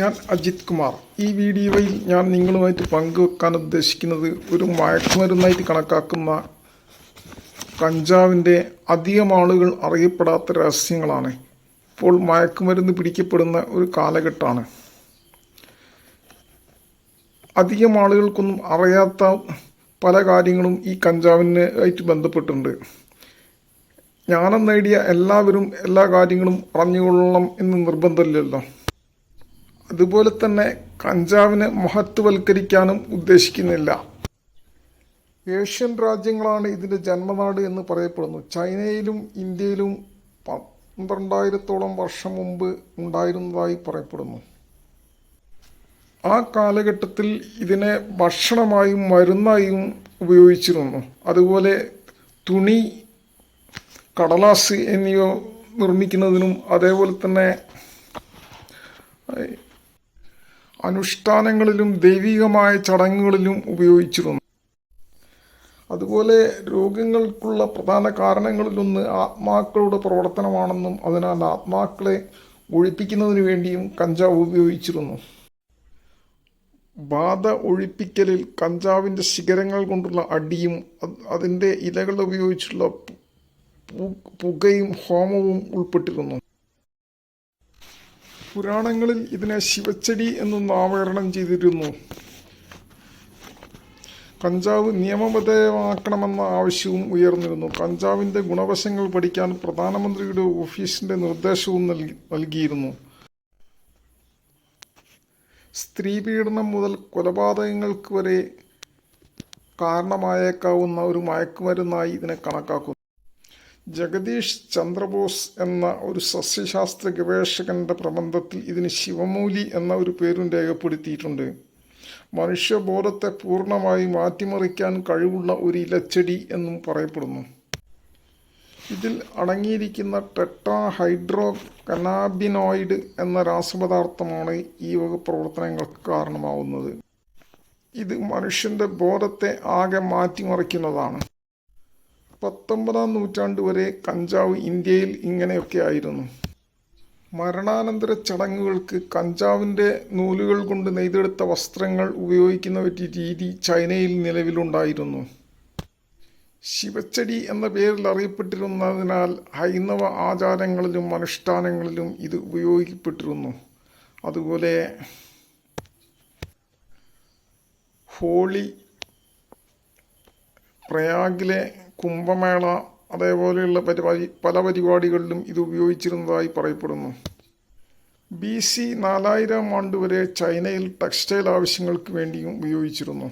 ഞാൻ അജിത് കുമാർ. ഈ വീഡിയോയിൽ ഞാൻ നിങ്ങളുമായിട്ട് പങ്കുവെക്കാൻ ഉദ്ദേശിക്കുന്നത് ഒരു മയക്കുമരുന്നായിട്ട് കണക്കാക്കുന്ന കഞ്ചാവിന്റെ അധികം ആളുകൾ അറിയപ്പെടാത്ത രഹസ്യങ്ങളാണ്. ഇപ്പോൾ മയക്കുമരുന്ന് പിടിക്കപ്പെടുന്ന ഒരു കാലഘട്ടമാണ്. അധികം ആളുകൾക്കൊന്നും അറിയാത്ത പല കാര്യങ്ങളും ഈ കഞ്ചാവിന് ആയിട്ട് ബന്ധപ്പെട്ടുണ്ട് ജ്ഞാനം നേടിയ എല്ലാവരും എല്ലാ കാര്യങ്ങളും അറിഞ്ഞുകൊള്ളണം എന്ന് നിർബന്ധമില്ലല്ലോ. അതുപോലെ തന്നെ കഞ്ചാവിനെ മഹത്വവൽക്കരിക്കാനും ഉദ്ദേശിക്കുന്നില്ല. ഏഷ്യൻ രാജ്യങ്ങളാണ് ഇതിന്റെ ജന്മനാട് എന്ന് പറയപ്പെടുന്നു. ചൈനയിലും ഇന്ത്യയിലും പന്ത്രണ്ടായിരത്തോളം വർഷം മുമ്പ് ഉണ്ടായിരുന്നതായി പറയപ്പെടുന്നു. ആ കാലഘട്ടത്തിൽ ഇതിനെ ഭക്ഷണമായും മരുന്നായും ഉപയോഗിച്ചിരുന്നു. അതുപോലെ തുണി കടലാസ് എന്നിവ നിർമ്മിക്കുന്നതിനും അതേപോലെ തന്നെ അനുഷ്ഠാനങ്ങളിലും ദൈവികമായ ചടങ്ങുകളിലും ഉപയോഗിച്ചിരുന്നു. അതുപോലെ രോഗങ്ങൾക്കുള്ള പ്രധാന കാരണങ്ങളിലൊന്ന് ആത്മാക്കളുടെ പ്രവർത്തനമാണെന്നും അതിനാൽ ആത്മാക്കളെ ഒഴിപ്പിക്കുന്നതിന് വേണ്ടിയും കഞ്ചാവ് ഉപയോഗിച്ചിരുന്നു. ബാധ ഒഴിപ്പിക്കലിൽ കഞ്ചാവിന്റെ ശിഖരങ്ങൾ കൊണ്ടുള്ള അടിയും അതിന്റെ ഇലകൾ ഉപയോഗിച്ചുള്ള പുകയും ഹോമവും ഉൾപ്പെട്ടിരുന്നു. പുരാണങ്ങളിൽ ഇതിനെ ശിവച്ചെടി എന്ന് നാമകരണം ചെയ്തിരുന്നു. കഞ്ചാവ് നിയമവിധേയമാക്കണമെന്ന ആവശ്യവും ഉയർന്നിരുന്നു. കഞ്ചാവിന്റെ ഗുണവശങ്ങൾ പഠിക്കാൻ പ്രധാനമന്ത്രിയുടെ ഓഫീസിന്റെ നിർദ്ദേശവും നൽകി സ്ത്രീ സ്ത്രീപീഡനം മുതൽ കൊലപാതകങ്ങൾക്ക് വരെ കാരണമായേക്കാവുന്ന ഒരു മയക്കുമരുന്നായി ഇതിനെ കണക്കാക്കുന്നു. ജഗദീഷ് ചന്ദ്രബോസ് എന്ന ഒരു സസ്യശാസ്ത്ര ഗവേഷകന്റെ പ്രബന്ധത്തിൽ ഇതിന് ശിവമൂലി എന്ന ഒരു പേരും രേഖപ്പെടുത്തിയിട്ടുണ്ട്. മനുഷ്യബോധത്തെ പൂർണമായി മാറ്റിമറിക്കാൻ കഴിവുള്ള ഒരു ഇലച്ചെടി എന്നും പറയപ്പെടുന്നു. ഇതിൽ അടങ്ങിയിരിക്കുന്ന ടെട്ടാ ഹൈഡ്രോ കനാബിനോയിഡ് എന്ന രാസപദാർത്ഥമാണ് ഈ വക പ്രവർത്തനങ്ങൾക്ക് കാരണമാവുന്നത്. ഇത് മനുഷ്യന്റെ ബോധത്തെ ആകെ മാറ്റിമറിക്കുന്നതാണ്. പത്തൊമ്പതാം നൂറ്റാണ്ട് വരെ കഞ്ചാവ് ഇന്ത്യയിൽ ഇങ്ങനെയൊക്കെ ആയിരുന്നു. മരണാനന്തര ചടങ്ങുകൾക്ക് കഞ്ചാവിന്റെ നൂലുകൾ കൊണ്ട് നെയ്തെടുത്ത വസ്ത്രങ്ങൾ ഉപയോഗിക്കുന്ന ഒരു രീതി ചൈനയിൽ നിലവിലുണ്ടായിരുന്നു. ശിവച്ചടി എന്ന പേരിൽ അറിയപ്പെട്ടിരുന്നതിനാൽ ഹൈന്ദവ ആചാരങ്ങളിലും അനുഷ്ഠാനങ്ങളിലും ഇത് ഉപയോഗിക്കപ്പെട്ടിരുന്നു. അതുപോലെ ഹോളി പ്രയാഗിലെ കുംഭമേള അതേപോലെയുള്ള പരിപാടി പല പരിപാടികളിലും ഇത് ഉപയോഗിച്ചിരുന്നതായി പറയപ്പെടുന്നു. ബി സി നാലായിരം ആണ്ട് വരെ ചൈനയിൽ ടെക്സ്റ്റൈൽ ആവശ്യങ്ങൾക്ക് വേണ്ടിയും ഉപയോഗിച്ചിരുന്നു.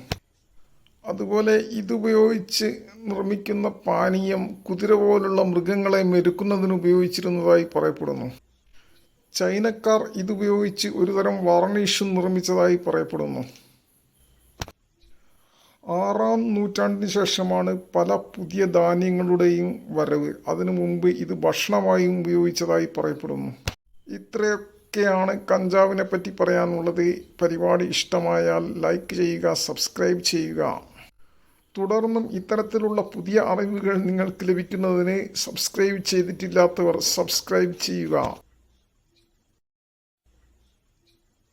അതുപോലെ ഇതുപയോഗിച്ച് നിർമ്മിക്കുന്ന പാനീയം കുതിര പോലുള്ള മൃഗങ്ങളെ മെരുക്കുന്നതിന് ഉപയോഗിച്ചിരുന്നതായി പറയപ്പെടുന്നു. ചൈനക്കാർ ഇതുപയോഗിച്ച് ഒരുതരം വാർണിഷും നിർമ്മിച്ചതായി പറയപ്പെടുന്നു. ആറാം നൂറ്റാണ്ടിന് ശേഷമാണ് പല പുതിയ ധാന്യങ്ങളുടെയും വരവ്. അതിനു മുമ്പ് ഇത് ഭക്ഷണമായും ഉപയോഗിച്ചതായി പറയപ്പെടുന്നു. ഇത്രയൊക്കെയാണ് കഞ്ചാവിനെ പറ്റി പറയാനുള്ളത്. പരിപാടി ഇഷ്ടമായാൽ ലൈക്ക് ചെയ്യുക സബ്സ്ക്രൈബ് ചെയ്യുക. തുടർന്നും ഇത്തരത്തിലുള്ള പുതിയ അറിവുകൾ നിങ്ങൾക്ക് ലഭിക്കുന്നതിന് സബ്സ്ക്രൈബ് ചെയ്തിട്ടില്ലാത്തവർ സബ്സ്ക്രൈബ് ചെയ്യുക.